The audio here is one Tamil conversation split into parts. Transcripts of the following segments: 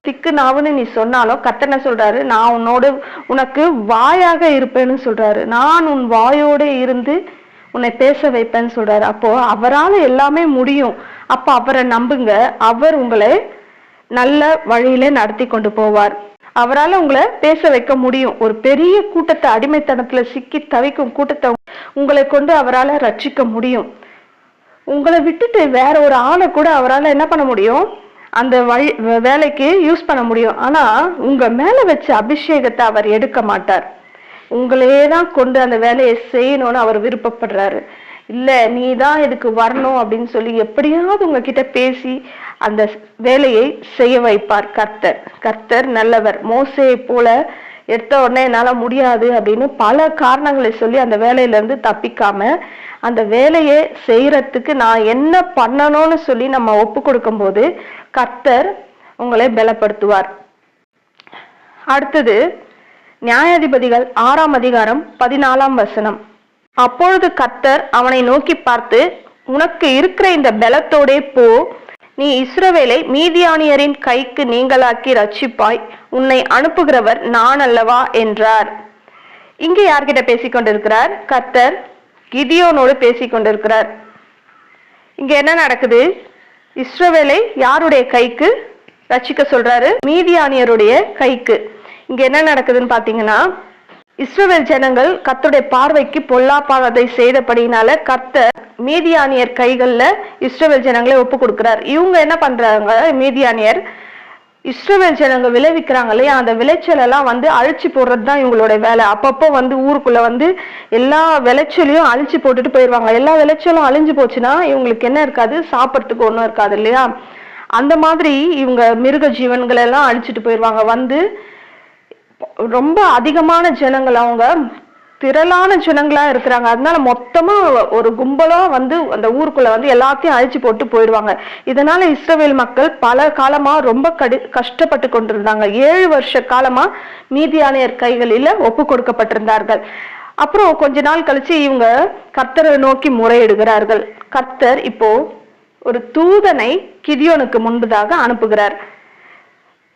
திக்கு நாவுன்னு நீ சொன்னாலும் கத்தனை சொல்றாரு நான் உன்னோடு உனக்கு வாயாக இருப்பேன்னு சொல்றாரு. நான் உன் வாயோட இருந்து உன்னை பேச வைப்பேன்னு சொல்றாரு. அப்போ அவரால் எல்லாமே முடியும். அப்ப அவரை நம்புங்க. அவர் உங்களை நல்ல வழியில நடத்தி கொண்டு போவார். அவரால் உங்களை பேச வைக்க முடியும். ஒரு பெரிய கூட்டத்தை அடிமைத்தனத்துல சிக்கி தவிக்கும் கூட்டத்தை உங்களை கொண்டு அவரால் ரட்சிக்க முடியும். உங்களை விட்டுட்டு வேற ஒரு ஆளை கூட அவரால் என்ன பண்ண முடியும்? அந்த வழி வேலைக்கு யூஸ் பண்ண முடியும். ஆனால் உங்கள் மேல வச்ச அபிஷேகத்தை அவர் எடுக்க மாட்டார். உங்களையே தான் கொண்டு அந்த வேலையை செய்யணும்னு அவர் விருப்பப்படுறாரு. இல்லை நீ தான் இதுக்கு வரணும் அப்படின்னு சொல்லி எப்படியாவது உங்ககிட்ட பேசி அந்த வேலையை செய்ய வைப்பார் கர்த்தர். கர்த்தர் நல்லவர். மோசையை போல எடுத்த உடனே என்னால முடியாது அப்படின்னு பல காரணங்களை சொல்லி அந்த வேலையில இருந்து தப்பிக்காம அந்த வேலையை செய்யறதுக்கு நான் என்ன பண்ணணும்னு சொல்லி நம்ம ஒப்பு கொடுக்கும்போது கர்த்தர் உங்களை பலப்படுத்துவார். அடுத்தது நியாயாதிபதிகள் ஆறாம் அதிகாரம் பதினாலாம் வசனம். அப்பொழுது கர்த்தர் அவனை நோக்கி பார்த்து உனக்கு இருக்கிற இந்த பலத்தோடே போ நீ இஸ்ரவேலை மீதியானியரின் கைக்கு நீங்களாக்கி ரட்சிப்பாய் உன்னை அனுப்புகிறவர் நான் அல்லவா? என்றார். இங்கே யார்கிட்ட பேசிக்கொண்டிருக்கிறார் கர்த்தர் கிதியோனோடு பேசிக்கொண்டிருக்கிறார் இங்க என்ன நடக்குது? இஸ்ரவேலை யாருடைய கைக்கு? ரட்சிக்க சொல்றாரு. மீதியானியருடைய கைக்கு. இங்க என்ன நடக்குதுன்னு பாத்தீங்கன்னா இஸ்ரவேல் ஜனங்கள் கத்துடைய பார்வைக்கு பொல்லாப்பானதை செய்தபடினால கத்த மீதியானியர் கைகள்ல இஸ்ரவேல் ஜனங்களை ஒப்பு கொடுக்கிறார். இவங்க என்ன பண்றாங்க? மீதியானியர் இஸ்ரவேல் ஜனங்க விளைவிக்கிறாங்க இல்லையா? அந்த விளைச்சல் எல்லாம் வந்து அழிச்சு போடுறது தான் இவங்களோட வேலை. அப்பப்போ வந்து ஊருக்குள்ள வந்து எல்லா விளைச்சலையும் அழிச்சு போட்டுட்டு போயிடுவாங்க எல்லா விளைச்சலும் அழிஞ்சு போச்சுன்னா இவங்களுக்கு என்ன இருக்காது? சாப்பிட்றதுக்கு ஒன்றும் இருக்காது இல்லையா? அந்த மாதிரி இவங்க மிருக ஜீவன்களை எல்லாம் அழிச்சிட்டு போயிடுவாங்க வந்து ரொம்ப அதிகமான ஜனங்கள் அவங்க திரளான ஜனங்களா இருக்கிறாங்க. அதனால மொத்தமா ஒரு கும்பலா வந்து அந்த ஊருக்குள்ள வந்து எல்லாத்தையும் அழிச்சு போட்டு போயிடுவாங்க. இதனால இஸ்ரேல் மக்கள் பல காலமா ரொம்ப கடி கஷ்டப்பட்டு கொண்டிருந்தாங்க. ஏழு வருஷ காலமா மீதியானையர் கைகளில ஒப்பு கொடுக்கப்பட்டிருந்தார்கள். அப்புறம் கொஞ்ச நாள் கழிச்சு இவங்க கர்த்தரை நோக்கி முறையிடுகிறார்கள். கர்த்தர் இப்போ ஒரு தூதனை கிதியோனுக்கு முன்பதாக அனுப்புகிறார்.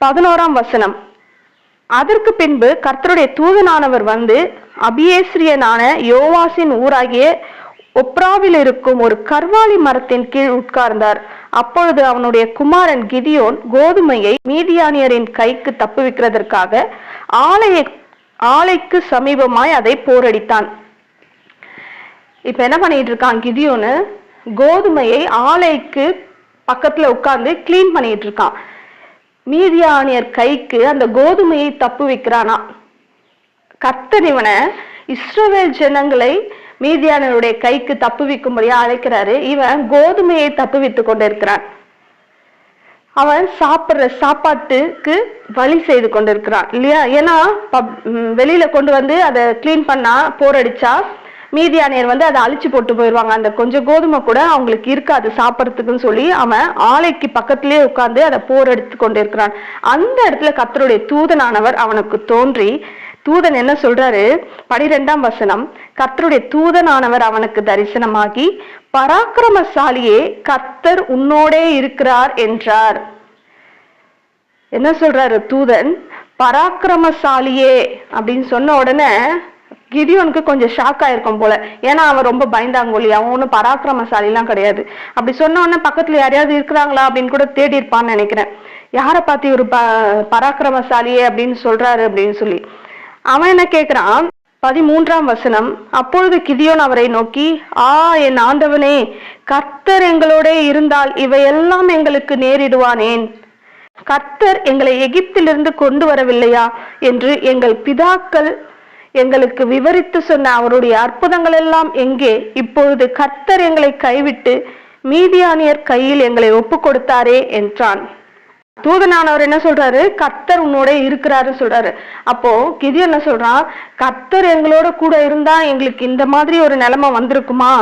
பதினோராம் வசனம். அதற்கு பின்பு கர்த்தருடைய தூதனானவர் வந்து அபியேஸ்ரியனான யோவாசின் ஊராகிய ஒப்ராவில் இருக்கும் ஒரு கர்வாலி மரத்தின் கீழ் உட்கார்ந்தார். அப்பொழுது அவனுடைய குமாரன் கிதியோன் கோதுமையை மீதியானியரின் கைக்கு தப்புவிக்கிறதற்காக ஆலையை ஆலைக்கு சமீபமாய் அதை போரடித்தான். இப்ப என்ன பண்ணிட்டு இருக்கான் கிதியோனு? கோதுமையை ஆலைக்கு பக்கத்துல உட்கார்ந்து கிளீன் பண்ணிட்டு இருக்கான் மீதியானியர் கைக்கு அந்த கோதுமையை தப்பு வைக்கிறானா? கர்த்தர் இவனை இஸ்ரவேல் ஜனங்களை மீதியானவருடைய கைக்கு தப்பு வைக்கும்படியா அழைக்கிறாரு. இவன் கோதுமையை தப்பு தப்புவித்து கொண்டிருக்கிறான். அவன் சாப்பிடுற சாப்பாட்டுக்கு வழி செய்து கொண்டிருக்கிறான். இல்லையா? ஏன்னா பப்- வெளியில கொண்டு வந்து அதை க்ளீன் பண்ணா போரடிச்சா மீதியானியர் வந்து அதை அழிச்சு போட்டு போயிடுவாங்க. அந்த கொஞ்சம் கோதுமை கூட அவங்களுக்கு இருக்காது சாப்பிட்றதுக்குன்னு சொல்லி அவன் ஆலைக்கு பக்கத்திலேயே உட்கார்ந்து அதை போர் எடுத்து கொண்டிருக்கிறான். அந்த இடத்துல கத்தருடைய தூதனானவர் அவனுக்கு தோன்றி தூதன் என்ன சொல்றாரு? பனிரெண்டாம் வசனம் கர்த்தருடைய தூதனானவர் அவனுக்கு தரிசனமாகி பராக்கிரமசாலியே கர்த்தர் உன்னோடே இருக்கிறார் என்றார். என்ன சொல்றாரு தூதன்? பராக்கிரமசாலியே அப்படின்னு சொன்ன உடனே கிதியோனுக்கு கொஞ்சம் ஷாக் ஆயிருக்கும் போல. ஏன்னா அவன் ரொம்ப பயந்தாங்கொல்லி அவன் ஒன்றும் பராக்கிரமசாலிலாம் கிடையாது. அப்படி சொன்ன உடனே பக்கத்துல யாரையாவது இருக்கிறாங்களா அப்படின்னு கூட தேடி இருப்பான்னு நினைக்கிறேன். யாரை பார்த்து ஒரு ப பராக்கிரமசாலியே அப்படின்னு சொல்றாரு அப்படின்னு சொல்லி. அவன் என்ன கேட்கிறான் பதிமூன்றாம் வசனம். அப்பொழுது கிதியோன் அவரை நோக்கி ஆ என் ஆண்டவனே கர்த்தர் எங்களோட இருந்தால் இவையெல்லாம் எங்களுக்கு நேரிடுவானேன். கர்த்தர் எங்களை எகிப்திலிருந்து கொண்டு வரவில்லையா? என்று எங்கள் பிதாக்கள் எங்களுக்கு விவரித்து சொன்ன அவருடைய அற்புதங்கள் எல்லாம் எங்கே? இப்பொழுது கர்த்தர் எங்களை கைவிட்டு மீதியானியர் கையில் எங்களை ஒப்பு கொடுத்தாரே என்றான். தூதனானவர் என்ன சொல்றாரு? கர்த்தர் உன்னோட இருக்கிறாரு சொல்றாரு. அப்போ கிதி என்ன சொல்றான்? கர்த்தர் எங்களோட கூட இருந்தா எங்களுக்கு இந்த மாதிரி ஒரு நிலைமை வந்திருக்குமா?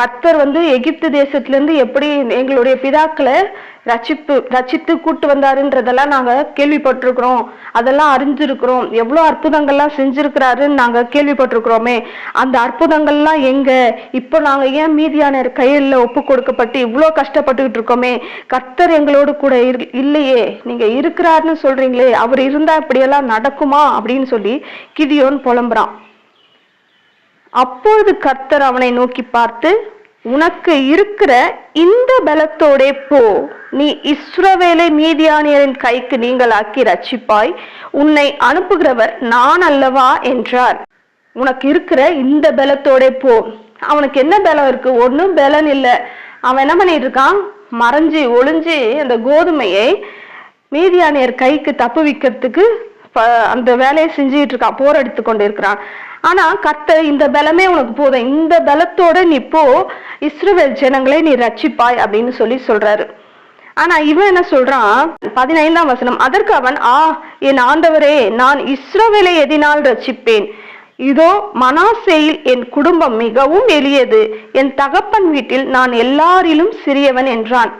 கர்த்தர் வந்து எகிப்து தேசத்துலேருந்து எப்படி எங்களுடைய பிதாக்களை ரச்சிப்பு ரச்சித்து கூட்டு வந்தாருன்றதெல்லாம் நாங்க கேள்விப்பட்டிருக்கிறோம். அதெல்லாம் அறிஞ்சிருக்கிறோம். எவ்வளவு அற்புதங்கள்லாம் செஞ்சிருக்கிறாருன்னு நாங்க கேள்விப்பட்டிருக்கிறோமே. அந்த அற்புதங்கள்லாம் எங்க? இப்போ நாங்க ஏன் மீதியான கையில ஒப்பு கொடுக்கப்பட்டு இவ்வளோ கஷ்டப்பட்டுக்கிட்டு இருக்கோமே? கர்த்தர் எங்களோடு கூட இரு- இல்லையே. நீங்க இருக்கிறாருன்னு சொல்றீங்களே. அவர் இருந்தா இப்படியெல்லாம் நடக்குமா? அப்படின்னு சொல்லி கிதியோன் புலம்புறான். அப்பொழுது கர்த்தர் அவனை நோக்கி பார்த்து உனக்கு இருக்கிற இந்த பலத்தோடே போ. நீ இஸ்ரவேலை மீதியானியரின் கைக்கு நீங்களாக்கி ரட்சிப்பாய் உன்னை அனுப்புகிறவர் நான் அல்லவா? என்றார். உனக்கு இருக்கிற இந்த பலத்தோடே போ. அவனுக்கு என்ன பலம் இருக்கு? ஒன்றும் பலன் இல்லை. அவன் என்ன பண்ணிட்டு இருக்கான்? மறைஞ்சு ஒளிஞ்சு அந்த கோதுமையை மீதியானியர் கைக்கு தப்பு வைக்கிறதுக்கு அந்த வேலையை செஞ்சுட்டு இருக்கான். போர் எடுத்து கொண்டு இருக்கிறான் ஆனா கர்த்தர் இந்த பலமே உனக்கு போதும். இந்த பலத்தோட நீ போ. இஸ்ரவேல் ஜனங்களை நீ ரட்சிப்பாய் அப்படின்னு சொல்லி சொல்றாரு. ஆனா இவன் என்ன சொல்றான்? பதினைந்தாம் வசனம். அதற்கு அவன் ஆ என் ஆண்டவரே நான் இஸ்ரோவேலை எதினால் ரட்சிப்பேன். இதோ மனாசேயில் என் குடும்பம் மிகவும் எளியது. என் தகப்பன் வீட்டில் நான் எல்லாரிலும் சிறியவன் என்றான்.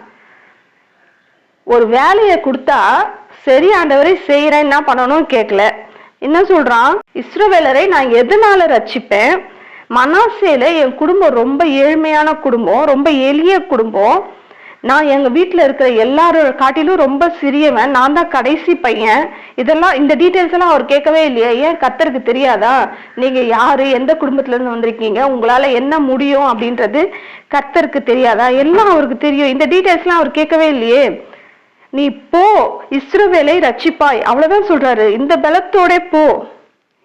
ஒரு வேலையை கொடுத்தா சரி ஆண்டவரை செய்யறேன் என்ன பண்ணணும் கேட்கல. என்ன சொல்றான்? இஸ்ரவேலரை நான் எதனால ரச்சிப்பேன் மனாசேல என் குடும்பம் ரொம்ப ஏழ்மையான குடும்பம் ரொம்ப எளிய குடும்பம். நான் எங்க வீட்டில் இருக்கிற எல்லாரோட காட்டிலும் ரொம்ப சிறியவன் நான் தான் கடைசி பையன். இதெல்லாம் இந்த டீட்டெயில்ஸ் எல்லாம் அவர் கேட்கவே இல்லையா. ஏன் கத்தருக்கு தெரியாதா? நீங்க யாரு? எந்த குடும்பத்துல இருந்து வந்திருக்கீங்க? உங்களால என்ன முடியும் அப்படின்றது கத்தருக்கு தெரியாதா? எல்லாம் அவருக்கு தெரியும். இந்த டீட்டெயில்ஸ்லாம் அவர் கேட்கவே இல்லையே. நீ போ இஸ்ரவேலை ரட்சிப்பாய். அவ்வளவுதான் சொல்றாரு. இந்த பலத்தோட போ.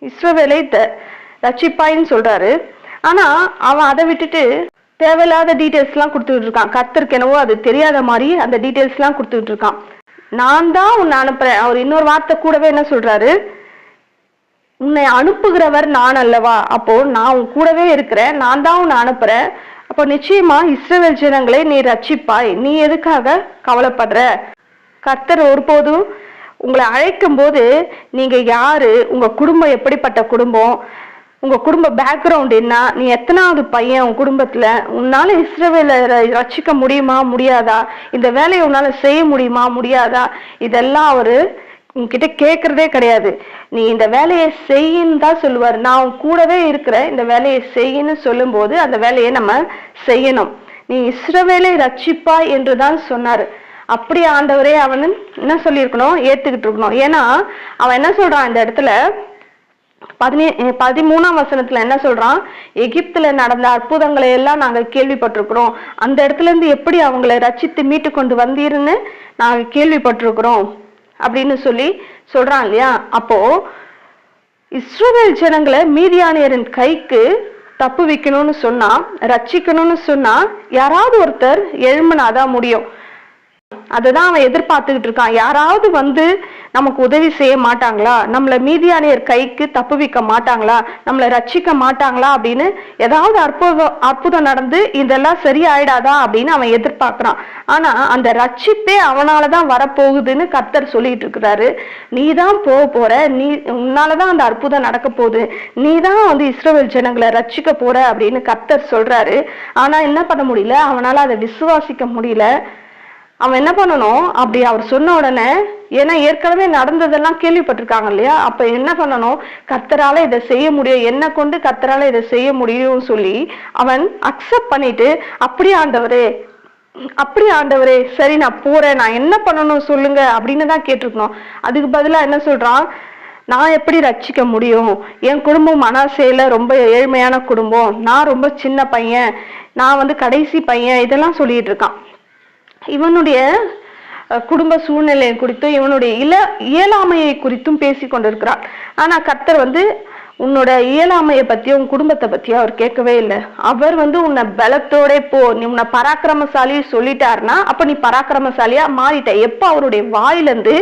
இஸ்ரவேலை த- ரட்சிப்பாய்ன்னு சொல்றாரு. ஆனா அவன் அதை விட்டுட்டு தேவையில்லாத டீட்டெயில்ஸ் எல்லாம் கொடுத்துட்டு இருக்கான் கர்த்தருக்கு என்னவோ அது தெரியாத மாதிரி அந்த டீட்டெயில்ஸ் எல்லாம் கொடுத்துட்டு இருக்கான் நான் தான் உன்னை அனுப்புறேன். அவர் இன்னொரு வார்த்தை கூடவே என்ன சொல்றாரு? உன்னை அனுப்புகிறவர் நான் அல்லவா? அப்போ நான் உன் கூடவே இருக்கிறேன். நான் தான் உன்னை அனுப்புறேன். அப்போ நிச்சயமா இஸ்ரவேல் ஜனங்களை நீ ரட்சிப்பாய். நீ எதுக்காக கவலைப்படுற? கர்த்தர் ஒருபோதும் உங்களை அழைக்கும் போது நீங்க யாரு? உங்க குடும்பம் எப்படிப்பட்ட குடும்பம்? உங்க குடும்ப பேக்ரவுண்ட் என்ன? நீ எத்தனாவது பையன் உன் குடும்பத்துல? உன்னால இஸ்ரவேல ர- முடியுமா? முடியாதா? இந்த வேலையை உன்னால செய்ய முடியுமா? முடியாதா? இதெல்லாம் அவரு உங்ககிட்ட கேட்கறதே கிடையாது. நீ இந்த வேலையை செய்யின்னு தான் சொல்லுவார். நான் உன் கூடவே இருக்கிறேன். இந்த வேலையை செய்யின்னு சொல்லும்போது அந்த வேலையை நம்ம செய்யணும். நீ இஸ்ரவேலை ரட்சிப்பாய் என்று தான் சொன்னாரு. அப்படி ஆண்டவரே அவன் என்ன சொல்லியிருக்கணும்? ஏத்துக்கிட்டு இருக்கணும் ஏன்னா அவன் என்ன சொல்றான் இந்த இடத்துல? பதினே பதிமூணாம் வசனத்துல என்ன சொல்றான்? எகிப்துல நடந்த அற்புதங்களை எல்லாம் நாங்க கேள்விப்பட்டிருக்கிறோம். அந்த இடத்துல இருந்து எப்படி அவங்களை ரச்சித்து மீட்டு கொண்டு வந்தீருன்னு நாங்க கேள்விப்பட்டிருக்கிறோம். அப்படின்னு சொல்லி சொல்றான் இல்லையா? அப்போ இஸ்ரோவேல் ஜனங்களை மீதியானியரின் கைக்கு தப்பு வைக்கணும்னு சொன்னா ரட்சிக்கணும்னு சொன்னா யாராவது ஒருத்தர் எழுமனாதான் முடியும். அதுதான் அவன் எதிர்பார்த்துக்கிட்டு இருக்கான். யாராவது வந்து நமக்கு உதவி செய்ய மாட்டாங்களா? நம்மள மீதியானியர் கைக்கு தப்புவிக்க மாட்டாங்களா? நம்மளை ரட்சிக்க மாட்டாங்களா? அப்படின்னு ஏதாவது அற்புதம் அற்புதம் நடந்து இதெல்லாம் சரியாயிடாதா அப்படின்னு அவன் எதிர்பார்க்கிறான். ஆனா அந்த ரட்சிப்பே அவனாலதான் வரப்போகுதுன்னு கர்த்தர் சொல்லிட்டு இருக்கிறாரு. நீ தான் போக போற. நீ உன்னாலதான் அந்த அற்புதம் நடக்க போகுது. நீ தான் வந்து இஸ்ரோவேல் ஜனங்களை ரட்சிக்க போற அப்படின்னு கர்த்தர் சொல்றாரு. ஆனா என்ன பண்ண முடியல? அவனால அதை விசுவாசிக்க முடியல. அவன் என்ன பண்ணணும்? அப்படி அவர் சொன்ன உடனே ஏன்னா ஏற்கனவே நடந்ததெல்லாம் கேள்விப்பட்டிருக்காங்க இல்லையா? அப்ப என்ன பண்ணணும்? கத்தரால இதை செய்ய முடியும். என்ன கொண்டு கத்தரால இதை செய்ய முடியும் சொல்லி அவன் அக்செப்ட் பண்ணிட்டு அப்படி ஆண்டவரே அப்படி ஆண்டவரே சரி நான் போறேன். நான் என்ன பண்ணணும் சொல்லுங்க. அப்படின்னு தான் கேட்டிருக்கணும். அதுக்கு பதிலா என்ன சொல்றான்? நான் எப்படி ரட்சிக்க முடியும்? என் குடும்பம் மனாசேல ரொம்ப ஏழ்மையான குடும்பம். நான் ரொம்ப சின்ன பையன். நான் வந்து கடைசி பையன். இதெல்லாம் சொல்லிட்டு இருக்கான். இவனுடைய குடும்ப சூழ்நிலை குறித்தும் இவனுடைய இல இயலாமையை குறித்தும் பேசி கொண்டிருக்கிறான். ஆனா கர்த்தர் வந்து உன்னோட இயலாமையை பத்தி உன் குடும்பத்தை பத்தி அவர் கேட்கவே இல்லை. அவர் வந்து உன்னை பலத்தோட போ நீ உன்னை பராக்கிரமசாலி சொல்லிட்டாருன்னா அப்ப நீ பராக்கிரமசாலியா மாறிட்ட. எப்ப அவருடைய வாயிலிருந்து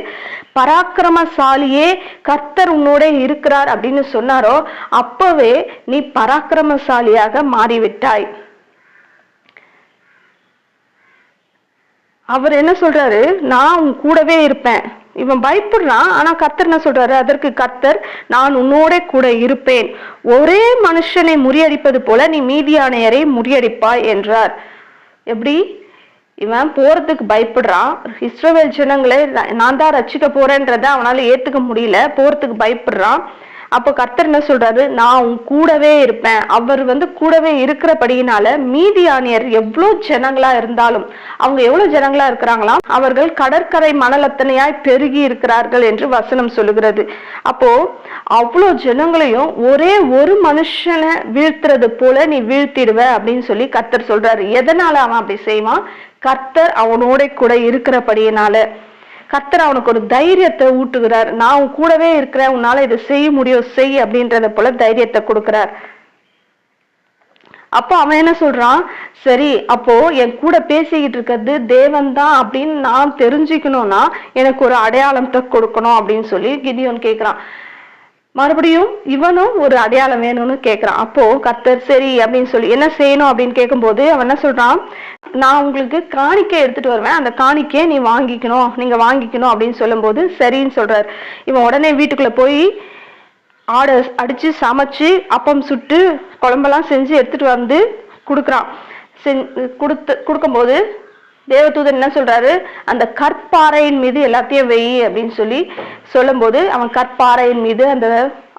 பராக்கிரமசாலியே கர்த்தர் உன்னோட இருக்கிறார் அப்படின்னு சொன்னாரோ அப்பவே நீ பராக்கிரமசாலியாக மாறிவிட்டாய். அவர் என்ன சொல்றாரு? நான் உன் கூடவே இருப்பேன். இவன் பயப்படுறான் ஆனா கத்தர் என்ன சொல்றாரு? அதற்கு கத்தர் நான் உன்னோட கூட இருப்பேன். ஒரே மனுஷனை முறியடிப்பது போல நீ மீதியானையரை முறியடிப்பாய் என்றார். எப்படி? இவன் போறதுக்கு பயப்படுறான். இஸ்ரோவேல் ஜனங்களை நான் தான் ரச்சிக்க போறேன்றதை அவனால ஏத்துக்க முடியல. போறதுக்கு பயப்படுறான். அப்போ கர்த்தர் என்ன சொல்றாரு? நான் உன் கூடவே இருப்பேன். அவர் வந்து கூடவே இருக்கிறபடியினால மீதியானியர் எவ்வளோ ஜனங்களா இருந்தாலும் அவங்க எவ்வளவு ஜனங்களா இருக்கிறாங்களாம் அவர்கள் கடற்கரை மணலத்தனையாய் பெருகி இருக்கிறார்கள் என்று வசனம் சொல்லுகிறது. அப்போ அவ்வளோ ஜனங்களையும் ஒரே ஒரு மனுஷனை வீழ்த்துறது போல நீ வீழ்த்திடுவ அப்படின்னு சொல்லி கர்த்தர் சொல்றாரு. எதனால அவன் அப்படி செய்வான்? கர்த்தர் அவனோட கூட இருக்கிறபடியினால. கர்த்தர் அவனுக்கு ஒரு தைரியத்தை ஊட்டுகிறார். நான் உன் கூடவே இருக்கிறேன். உன்னால இதை செய்ய முடியும். செய் அப்படின்றத போல தைரியத்தை கொடுக்கிறார். அப்போ அவன் என்ன சொல்றான்? சரி அப்போ என் கூட பேசிக்கிட்டு இருக்கிறது தேவன் தான் அப்படின்னு நான் தெரிஞ்சுக்கணும்னா எனக்கு ஒரு அடையாளத்தை கொடுக்கணும் அப்படின்னு சொல்லி கிதியோன் கேக்குறான். மறுபடியும் இவனும் ஒரு அடையாளம் வேணும்னு கேட்குறான் அப்போ கத்தர் சரி அப்படின்னு சொல்லி என்ன செய்யணும்? அப்படின்னு கேட்கும்போது அவன் என்ன சொல்றான்? நான் உங்களுக்கு காணிக்கை எடுத்துட்டு வருவேன். அந்த காணிக்கையை நீ வாங்கிக்கணும். நீங்க வாங்கிக்கணும் அப்படின்னு சொல்லும்போது சரின்னு சொல்றாரு. இவன் உடனே வீட்டுக்குள்ள போய் ஆடை அடிச்சு சமைச்சு அப்பம் சுட்டு குழம்பெல்லாம் செஞ்சு எடுத்துட்டு வந்து கொடுக்குறான். செஞ் கொடுத்து கொடுக்கும்போது தேவதூதன் என்ன சொல்றாரு? அந்த கற்பாறையின் மீது எல்லாத்தையும் வெய் அப்படின்னு சொல்லி சொல்லும்போது அவன் கற்பாறையின் மீது அந்த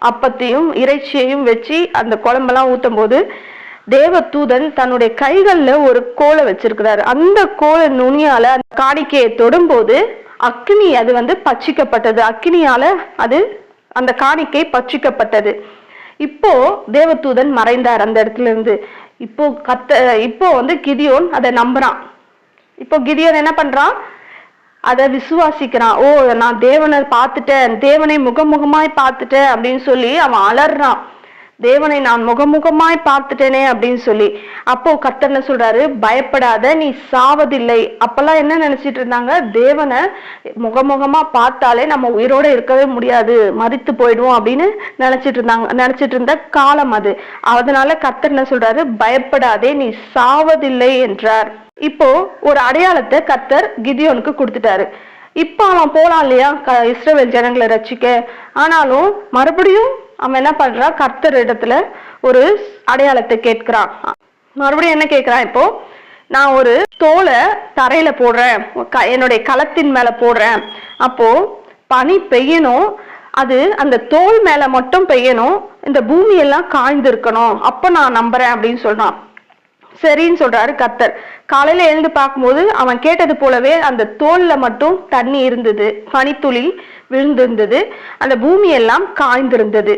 அப்பத்தையும் இறைச்சியையும் வச்சு அந்த குழம்பெல்லாம் ஊத்தும் போது தேவதூதன் தன்னுடைய கைகள்ல ஒரு கோலை வச்சிருக்கிறாரு. அந்த கோலை நுனியால அந்த காணிக்கையை தொடும்போது அக்னி அது வந்து பச்சிக்கப்பட்டது அக்னியால அது அந்த காணிக்கை பச்சிக்கப்பட்டது இப்போ தேவதூதன் மறைந்தார் அந்த இடத்துல இருந்து. இப்போ கத்த இப்போ வந்து கிதியோன் அதை நம்புறான். இப்போ கிதியோன் என்ன பண்றான்? அதை விசுவாசிக்கிறான். ஓ நான் தேவனை பார்த்துட்டேன். தேவனை முகமுகமாய் பார்த்துட்டேன் அப்படின்னு சொல்லி அவன் அலறான். தேவனை நான் முகமுகமாய் பார்த்துட்டேனே அப்படின்னு சொல்லி. அப்போ கர்த்தர் சொல்றாரு? பயப்படாத நீ சாவதில்லை. அப்பெல்லாம் என்ன நினைச்சிட்டு இருந்தாங்க? தேவனை முகமுகமா பார்த்தாலே நம்ம உயிரோட இருக்கவே முடியாது. மறித்து போயிடுவோம் அப்படின்னு நினைச்சிட்டு இருந்தாங்க. நினைச்சிட்டு இருந்த காலம் அது. அதனால கர்த்தர் என்ன சொல்றாரு? பயப்படாதே நீ சாவதில்லை என்றார். இப்போ ஒரு அடையாளத்தை கர்த்தர் கிதியோனுக்கு கொடுத்துட்டாரு. இப்போ அவன் போலாம் இல்லையா? க- ஜனங்களை ரசிக்க ஆனாலும் மறுபடியும் அவன் என்ன பண்றான் கர்த்தர் இடத்துல ஒரு அடையாளத்தை கேட்கிறான். மறுபடியும் என்ன கேட்கிறான் இப்போ? நான் ஒரு தோலை தரையில போடுறேன். க- என்னுடைய களத்தின் மேல போடுறேன். அப்போ பனி பெய்யணும். அது அந்த தோல் மேல மட்டும் பெய்யணும். இந்த பூமி எல்லாம் காய்ந்து இருக்கணும் அப்ப நான் நம்புறேன் அப்படின்னு சொல்றான். சரின்னு சொல்றாரு கர்த்தர். காலையில் எழுந்து பார்க்கும்போது அவன் கேட்டது போலவே அந்த தோலில் மட்டும் தண்ணி இருந்தது பனித்துளி விழுந்திருந்தது அந்த பூமி எல்லாம் காய்ந்திருந்தது.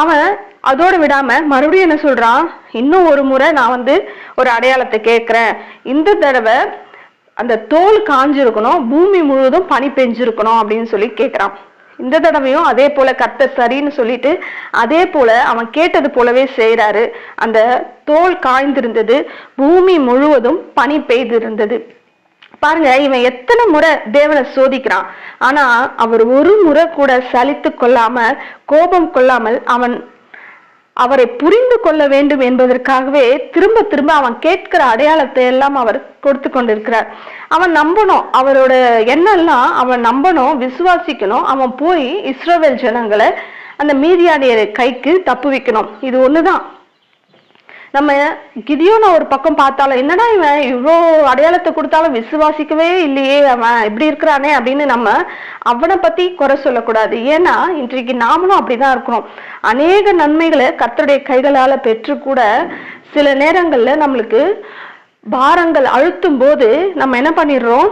அவன் அதோடு விடாமல் மறுபடியும் என்ன சொல்கிறான் இன்னும் ஒரு முறை நான் வந்து ஒரு அடையாளத்தை கேட்குறேன். இந்த தடவை அந்த தோல் காஞ்சிருக்கணும் பூமி முழுவதும் பனி பெஞ்சிருக்கணும் அப்படின்னு சொல்லி கேட்குறான். இந்த தடவையும் அதே போல கத்த சரின்னு சொல்லிட்டு அதே போல அவன் கேட்டது போலவே செய்யறாரு அந்த தோல் காய்ந்திருந்தது பூமி முழுவதும் பனி பெய்திருந்தது. பாருங்க இவன் எத்தனை முறை தேவனை சோதிக்கிறான். ஆனா அவர் ஒரு முறை கூட சலித்து கொள்ளாமல் கோபம் கொள்ளாமல் அவன் அவரை புரிந்து கொள்ள வேண்டும் என்பதற்காகவே திரும்ப திரும்ப அவன் கேட்கிற அடையாளத்தை எல்லாம் அவர் கொடுத்து கொண்டிருக்கிறார். அவன் நம்பணும் அவரோட எண்ணெல்லாம் அவன் நம்பணும் விசுவாசிக்கணும். அவன் போய் இஸ்ரோவேல் ஜனங்களை அந்த மீதியானியரை கைக்கு தப்பு வைக்கணும் இது ஒண்ணுதான். நம்ம கிதியோன ஒரு பக்கம் பார்த்தாலும் என்னடா இவன் இவ்வளோ அடையாளத்தை கொடுத்தாலும் விசுவாசிக்கவே இல்லையே அவன் இப்படி இருக்கிறானே அப்படின்னு நம்ம அவனை பத்தி குறை சொல்லக்கூடாது. ஏன்னா இன்றைக்கு நாமளும் அப்படிதான் இருக்கிறோம். அநேக நன்மைகளை கத்தருடைய கைகளால பெற்று கூட சில நேரங்கள்ல நம்மளுக்கு பாரங்கள் அழுத்தும் போது நம்ம என்ன பண்ணிடுறோம்?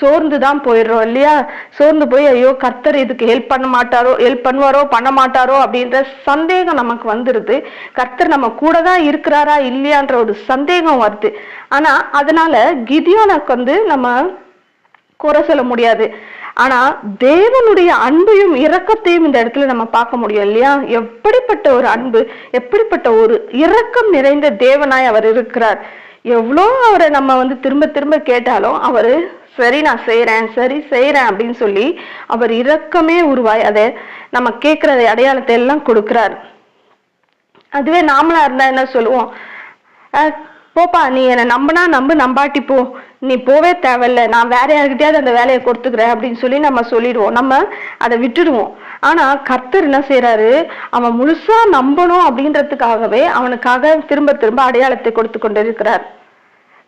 சோர்ந்து தான் போயிடுறோம் இல்லையா? சோர்ந்து போய் ஐயோ கர்த்தர் இதுக்கு ஹெல்ப் பண்ண மாட்டாரோ ஹெல்ப் பண்ணுவாரோ பண்ண மாட்டாரோ அப்படின்ற சந்தேகம் நமக்கு வந்துடுது கர்த்தர் நம்ம கூட தான் இருக்கிறாரா இல்லையான்ற ஒரு சந்தேகம் வருது. ஆனா அதனால கிதியோனுக்கு வந்து நம்ம குறை சொல்ல முடியாது. ஆனா தேவனுடைய அன்பையும் இரக்கத்தையும் இந்த இடத்துல நம்ம பார்க்க முடியும் இல்லையா? எப்படிப்பட்ட ஒரு அன்பு எப்படிப்பட்ட ஒரு இரக்கம் நிறைந்த தேவனாய் அவர் இருக்கிறார். எவ்வளோ அவரை நம்ம வந்து திரும்ப திரும்ப கேட்டாலும் அவர் சரி நான் செய்கிறேன் சரி செய்கிறேன் அப்படின்னு சொல்லி அவர் இரக்கமே உருவாய் அதை நம்ம கேட்குற அடையாளத்தை எல்லாம் கொடுக்கிறார். அதுவே நாமளா இருந்தா என்ன சொல்லுவோம்? போப்பா நீ என்னை நம்பினா நம்பு நம்பாட்டி போ. நீ போவே தேவையில்ல. நான் வேற யார்கிட்டயாவது அந்த வேலையை கொடுத்துக்கிறேன் அப்படின்னு சொல்லி நம்ம சொல்லிடுவோம். நம்ம அதை விட்டுடுவோம். ஆனா கர்த்தர் என்ன செய்யறாரு அவன் முழுசா நம்பணும் அப்படின்றதுக்காகவே அவனுக்காக திரும்ப திரும்ப அடையாளத்தை கொடுத்து கொண்டிருக்கிறார்.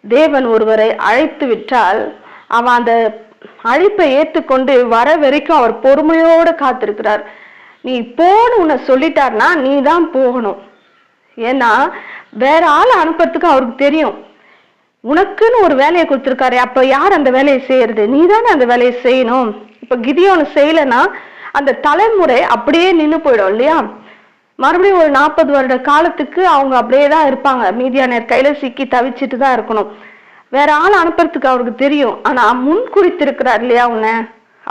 தேவன் ஒருவரை அழைத்து விட்டால் அவன் அந்த அழைப்பை ஏற்றுக்கொண்டு வர வரைக்கும் அவர் பொறுமையோடு காத்திருக்கிறார். நீ போன்னு உன்னை சொல்லிட்டார்னா நீ தான் போகணும். ஏன்னா வேற ஆள் அனுப்புறதுக்கு அவருக்கு தெரியும். உனக்குன்னு ஒரு வேலையை கொடுத்துருக்காரு அப்போ யார் அந்த வேலையை செய்யறது? நீ தானே அந்த வேலையை செய்யணும். இப்போ கிதியோன்னு செய்யலைன்னா அந்த தலைமுறை அப்படியே நின்று போயிடும் இல்லையா? மறுபடியும் ஒரு நாற்பது வருட காலத்துக்கு அவங்க அப்படியே தான் இருப்பாங்க. மீதியானர் கையில சிக்கி தவிச்சிட்டு தான் இருக்கணும். வேற ஆள் அனுப்புறதுக்கு அவருக்கு தெரியும். ஆனா முன் குறித்திருக்கிறார் இல்லையா உன்னை?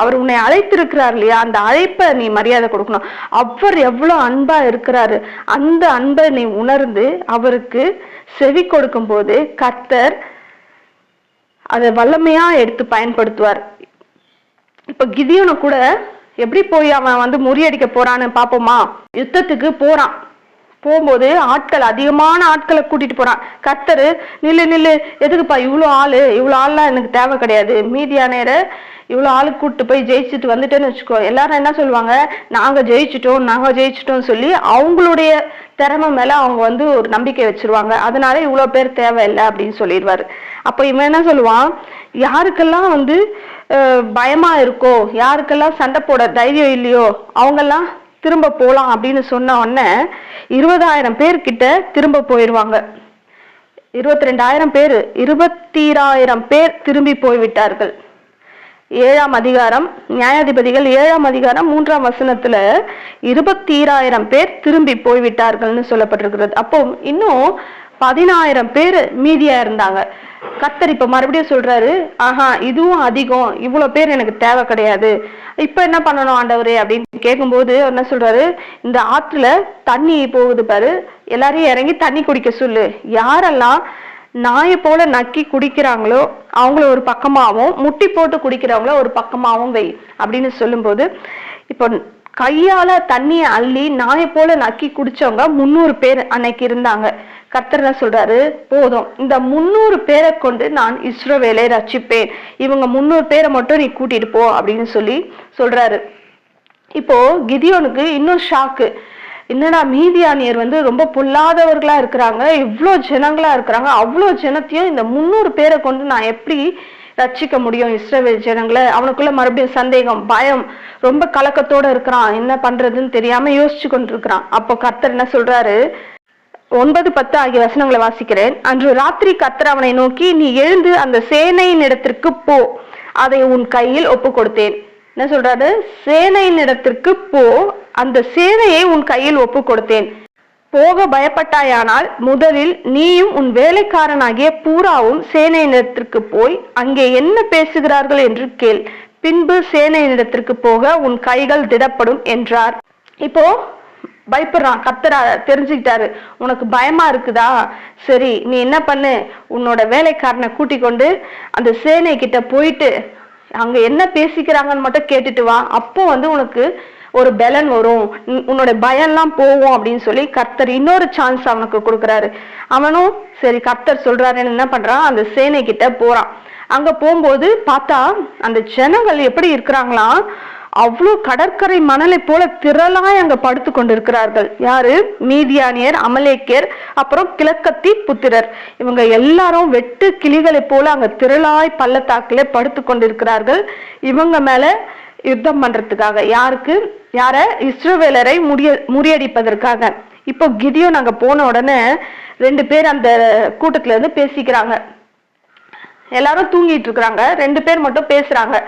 அவர் உன்னை அழைத்திருக்கிறார் இல்லையா? அந்த அழைப்பை நீ மரியாதை கொடுக்கணும். அவர் எவ்வளோ அன்பா இருக்கிறாரு. அந்த அன்பை நீ உணர்ந்து அவருக்கு செவி கொடுக்கும் போது கத்தர் அதை வல்லமையா எடுத்து பயன்படுத்துவார். இப்ப கிதியோனை கூட எப்படி போய் அவன் வந்து முறியடிக்க போறான்னு பாப்போமா? யுத்தத்துக்கு போறான். போகும்போது ஆட்கள் அதிகமான ஆட்களை கூட்டிட்டு போறான். கத்தரு நில்லு நில்லு எதுக்குப்பா இவ்வளோ ஆளு? இவ்வளோ ஆள்லாம் எனக்கு தேவை கிடையாது. மீதியானேர இவ்வளோ ஆளு கூப்பிட்டு போய் ஜெயிச்சுட்டு வந்துட்டேன்னு வச்சுக்கோ. எல்லாரும் என்ன சொல்லுவாங்க? நாங்க ஜெயிச்சிட்டோம் நாங்க ஜெயிச்சிட்டோம்னு சொல்லி அவங்களுடைய திறமை மேல அவங்க வந்து ஒரு நம்பிக்கை வச்சிருவாங்க. அதனால இவ்வளோ பேர் தேவையில்லை அப்படின்னு சொல்லிடுவாரு. அப்போ இவன் என்ன சொல்லுவான்? யாருக்கெல்லாம் வந்து பயமா இருக்கோ யாருக்கெல்லாம் சண்டை போட தைரியம் இல்லையோ அவங்கெல்லாம் திரும்ப போகலாம் அப்படின்னு சொன்ன உடனே இருபதாயிரம் பேர்கிட்ட திரும்ப போயிடுவாங்க இருபத்தி ரெண்டாயிரம் பேர் இருபத்தீராயிரம் பேர் திரும்பி போய்விட்டார்கள். ஏழாம் அதிகாரம் நியாயாதிபதிகள் ஏழாம் அதிகாரம் மூன்றாம் வசனத்துல இருபத்தீராயிரம் பேர் திரும்பி போய்விட்டார்கள்னு சொல்லப்பட்டிருக்கிறது. அப்போ இன்னும் பதினாயிரம் பேர் மீதியா இருந்தாங்க. கத்தர் இப்ப மறுபடியும் சொல்றாரு ஆஹா இதுவும் அதிகம் இவ்வளவு பேர் எனக்கு தேவை கிடையாது. இப்போ என்ன பண்ணணும் ஆண்டவரே அப்படின்னு கேட்கும்போது என்ன சொல்றாரு? இந்த ஆற்றுல தண்ணி போகுது பாரு. எல்லாரையும் இறங்கி தண்ணி குடிக்க சொல்லு. யாரெல்லாம் நாயை போல நக்கி குடிக்கிறாங்களோ அவங்கள ஒரு பக்கமாகவும் முட்டி போட்டு குடிக்கிறவங்கள ஒரு பக்கமாகவும் வை அப்படின்னு சொல்லும்போது இப்போ கையால தண்ணியை அள்ளி நாயை போல நக்கி குடிச்சவங்க முந்நூறு பேர் அன்னைக்கு இருந்தாங்க. கர்த்தர் என்ன சொல்றாரு? போதும். இந்த முந்நூறு பேரை கொண்டு நான் இஸ்ரோவேலை ரச்சிப்பேன் இவங்க முந்நூறு பேரை மட்டும் நீ கூட்டிட்டு போ அப்படின்னு சொல்லி சொல்றாரு. இப்போ கிதியோனுக்கு இன்னும் ஷாக்கு என்னடா மீதியானியர் வந்து ரொம்ப பொல்லாதவர்களா இருக்கிறாங்க. இவ்வளோ ஜனங்களா இருக்கிறாங்க. அவ்வளோ ஜனத்தையும் இந்த முந்நூறு பேரை கொண்டு நான் எப்படி ரச்சிக்க முடியும் இஸ்ரேல் ஜனங்களை? அவனுக்குள்ள மறுபடியும் சந்தேகம் பயம். ரொம்ப கலக்கத்தோட இருக்கிறான். என்ன பண்றதுன்னு தெரியாம யோசிச்சு கொண்டு இருக்கிறான் அப்போ கர்த்தர் என்ன சொல்றாரு? ஒன்பது பத்து ஆகிய வசனங்களை வாசிக்கிறேன். அன்று ராத்திரி கத்தர் அவனை நோக்கி நீ எழுந்து அந்த சேனையின் இடத்திற்கு போ. அதை உன் கையில் ஒப்பு கொடுத்தேன் என்ன சொல்றாரு? சேனையின் இடத்திற்கு போ. அந்த சேனையை உன் கையில் ஒப்பு கொடுத்தேன் போக பயப்பட்டாயானால் முதலில் நீயும் உன் வேலைக்காரனாகிய பூராவும் சேனையினிடத்திற்கு போய் அங்கே என்ன பேசுகிறார்கள் என்று கேள். பின்பு சேனையினிடத்திற்கு போக உன் கைகள் திடப்படும் என்றார். இப்போ பயப்படுறான் கத்துறா தெரிஞ்சுக்கிட்டாரு. உனக்கு பயமா இருக்குதா? சரி நீ என்ன பண்ணு? உன்னோட வேலைக்காரனை கூட்டி கொண்டு அந்த சேனை கிட்ட போயிட்டு அங்க என்ன பேசிக்கிறாங்கன்னு மட்டும் கேட்டுட்டு வா. அப்போ வந்து உனக்கு ஒரு பலன் வரும். உன்- உன்னோட பயம்லாம் போகும் அப்படின்னு சொல்லி கர்த்தர் இன்னொரு சான்ஸ் அவனுக்கு கொடுக்குறாரு. அவனும் சரி கர்த்தர் சொல்றாருன்னு என்ன பண்றான்? அந்த சேனை கிட்ட போறான். அங்க போகும்போது பார்த்தா அந்த ஜனங்கள் எப்படி இருக்கிறாங்களாம்? அவ்வளோ கடற்கரை மணலை போல திரளாய் அங்க படுத்து கொண்டிருக்கிறார்கள். யாரு? மீதியானியர் அமலேக்கியர் அப்புறம் கிழக்கத்தி புத்திரர். இவங்க எல்லாரும் வெட்டு கிளிகளைப் போல அங்க திரளாய் பள்ளத்தாக்கிலே படுத்து கொண்டிருக்கிறார்கள். இவங்க மேல யுத்தம் பண்றதுக்காக. யாருக்கு? யார? இஸ்ரோவேலரை முறிய முறியடிப்பதற்காக. இப்போ கிதியோன் அங்க போன உடனே ரெண்டு பேர் அந்த கூட்டத்துல இருந்து பேசிக்கிறாங்க. எல்லாரும் தூங்கிட்டு இருக்கிறாங்க. ரெண்டு பேர் மட்டும் பேசுறாங்க.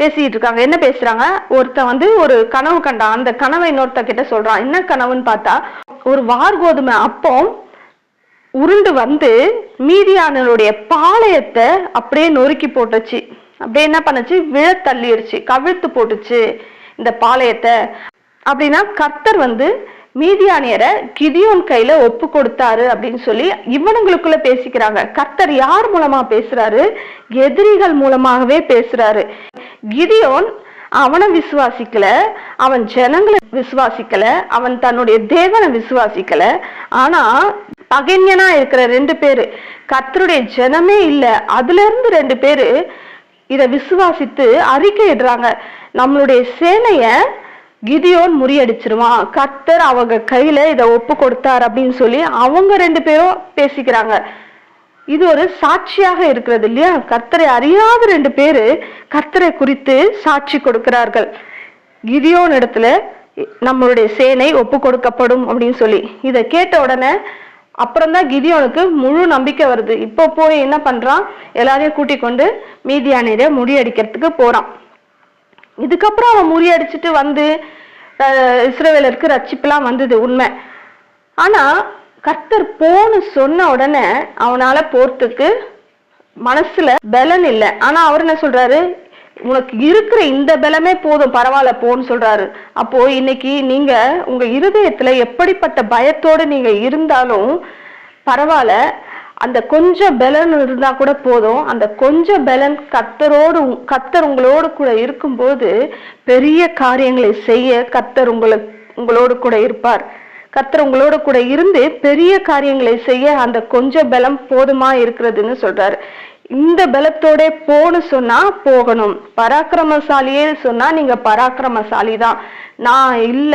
பேசிட்டு இருக்காங்க என்ன பேசுறாங்க? ஒருத்தன் வந்து ஒரு கனவு கண்டான். அந்த கனவை இன்னொருத்த கிட்ட சொல்றான். என்ன கனவுன்னு பார்த்தா ஒரு வார்கோதுமை அப்பம் உருண்டு வந்து மீதியானனுடைய பாளையத்தை அப்படியே நொறுக்கி போட்டுச்சு. அப்படியே என்ன பண்ணுச்சு? விழ தள்ளிடுச்சு கவிழ்த்து போட்டுச்சு இந்த பாளையத்தை. அப்படின்னா கர்த்தர் வந்து மீதியானியரை கிதியோன் கையில ஒப்பு கொடுத்தாரு அப்படின்னு சொல்லி இவனுங்களுக்குள்ள பேசிக்கிறாங்க. கர்த்தர் யார் மூலமா பேசுறாரு? எதிரிகள் மூலமாகவே பேசுறாரு. கிதியோன் அவனை விசுவாசிக்கல அவன் ஜனங்களை விசுவாசிக்கல அவன் தன்னுடைய தேவனை விசுவாசிக்கல. ஆனா பகைஞனா இருக்கிற ரெண்டு பேரு கர்த்தருடைய ஜனமே இல்ல. அதுல இருந்து ரெண்டு பேரு இத விசுவாசித்து அறிக்கையிடுறாங்க. நம்மளுடைய சேனைய கிதியோன் முறியடிச்சிருவான். கர்த்தர் அவங்க கையில இதை ஒப்பு கொடுத்தார் அப்படின்னு சொல்லி அவங்க ரெண்டு பேரும் பேசிக்கிறாங்க. இது ஒரு சாட்சியாக இருக்கிறது இல்லையா? கர்த்தரை அறியாத ரெண்டு பேரு கர்த்தரை குறித்து சாட்சி கொடுக்கிறார்கள். கிதியோன் இடத்துல நம்மளுடைய சேனை ஒப்பு கொடுக்கப்படும் அப்படின்னு சொல்லி. இதை கேட்ட உடனே அப்புறம்தான் கிதியோனுக்கு முழு நம்பிக்கை வருது. இப்போ போய் என்ன பண்றான்? எல்லாரையும் கூட்டிக் கொண்டு மீதியானரை முறியடிக்கிறதுக்கு போறான். இதுக்கப்புறம் அவன் முறியடிச்சிட்டு வந்து அஹ், இஸ்ரவேலருக்கு ரட்சிப்புலாம் வந்தது உண்மை. ஆனா கர்த்தர் போன்னு சொன்ன உடனே அவனால போறதுக்கு மனசுல பலன் இல்லை. ஆனா அவர் என்ன சொல்றாரு? உனக்கு இருக்கிற இந்த பலமே போதும் பரவாயில்ல போன்னு சொல்றாரு. அப்போ இன்னைக்கு நீங்க உங்க இருதயத்துல எப்படிப்பட்ட பயத்தோடு நீங்க இருந்தாலும் பரவாயில்ல அந்த கொஞ்சம் பலன் இருந்தா கூட போதும். அந்த கொஞ்சம் பலன் கத்தரோடு கத்தர் உங்களோடு கூட இருக்கும்போது பெரிய காரியங்களை செய்ய கத்தர் உங்களுக்கு உங்களோடு கூட இருப்பார். கத்தர் உங்களோட கூட இருந்து பெரிய காரியங்களை செய்ய அந்த கொஞ்சம் பலம் போதுமா இருக்கிறதுன்னு சொல்றாரு. இந்த பலத்தோட போன்னு சொன்னா போகணும். பராக்கிரமசாலியே சொன்னா நீங்க பராக்கிரமசாலி தான் நான் இல்ல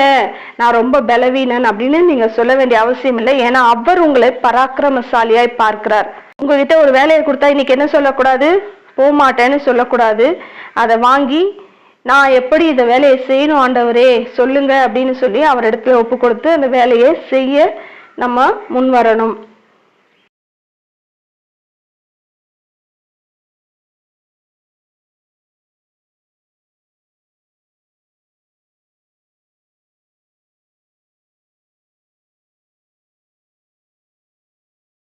நான் ரொம்ப பலவீனன் அப்படின்னு நீங்க சொல்ல வேண்டிய அவசியம் இல்லை. ஏன்னா அவர் உங்களை பராக்கிரமசாலியாய் பார்க்கிறார். உங்ககிட்ட ஒரு வேலையை கொடுத்தா இன்னைக்கு என்ன சொல்லக்கூடாது? போக மாட்டேன்னு சொல்லக்கூடாது. அதை வாங்கி நான் எப்படி இந்த வேலையை செய்யணும் ஆண்டவரே சொல்லுங்க அப்படின்னு சொல்லி அவர் இடத்துல ஒப்பு கொடுத்து அந்த வேலையை செய்ய நம்ம முன் வரணும்